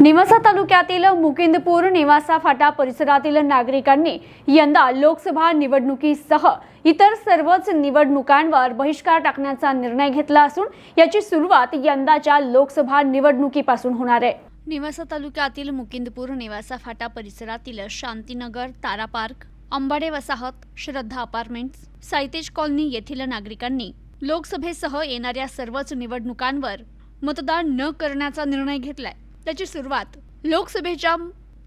निवासा तालुक्यातील मुकिंदपूर निवासा फाटा परिसरातील नागरिकांनी यंदा लोकसभा निवडणुकीसह इतर सर्वच निवडणुकांवर बहिष्कार टाकण्याचा निर्णय घेतला असून याची सुरुवात यंदाच्या लोकसभा निवडणुकीपासून होणार आहे. निवासा तालुक्यातील मुकिंदपूर निवासा फाटा परिसरातील शांतीनगर तारा पार्क अंबाडे वसाहत श्रद्धा अपार्टमेंट्स सायतेज कॉलनी येथील नागरिकांनी लोकसभेसह येणाऱ्या सर्वच निवडणुकांवर मतदान न करण्याचा निर्णय घेतलाय. त्याची सुरुवात लोकसभेच्या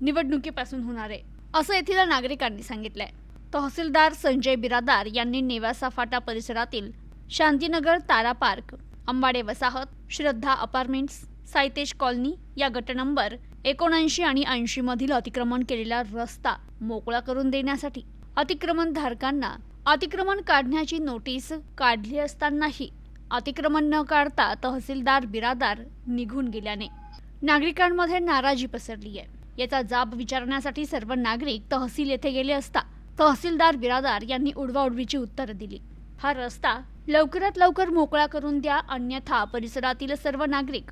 निवडणुकीपासून होणार आहे असं येथील नागरिकांनी सांगितलंय. तहसीलदार संजय बिरादार यांनी नेवासा फाटा परिसरातील शांतीनगर तारा पार्क अंबाडे वसाहत श्रद्धा अपार्टमेंट्स सायतेज कॉलनी या गट नंबर एकोणऐंशी आणि ऐंशी मधील अतिक्रमण केलेला रस्ता मोकळा करून देण्यासाठी अतिक्रमण धारकांना अतिक्रमण काढण्याची नोटीस काढली असतानाही अतिक्रमण न काढता तहसीलदार बिरादार निघून गेल्याने नागरिकांमध्ये नाराजी पसरली आहे. याचा जाब विचारण्यासाठी सर्व नागरिक तहसील येथे गेले असता तहसीलदार बिरादार यांनी उडवाउडवीची उत्तरं दिली. हा रस्ता लवकरात लवकर मोकळा करून द्या अन्यथा परिसरातील सर्व नागरिक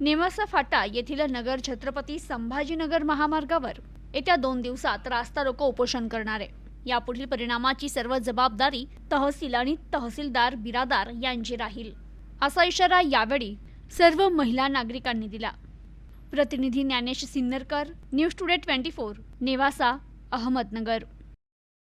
नेमासा फाटा येथील नगर छत्रपती संभाजीनगर महामार्गावर येत्या दोन दिवसात रास्ता रोको उपोषण करणार आहे. यापुढील परिणामाची सर्व जबाबदारी तहसील आणि तहसीलदार बिरादार यांची राहील. असा इशारा यावेळी सर्व महिला नागरिकांनी दिला. प्रतिनिधी Dnyanesh Sinnarkar News Today twenty four Newasa Ahmednagar.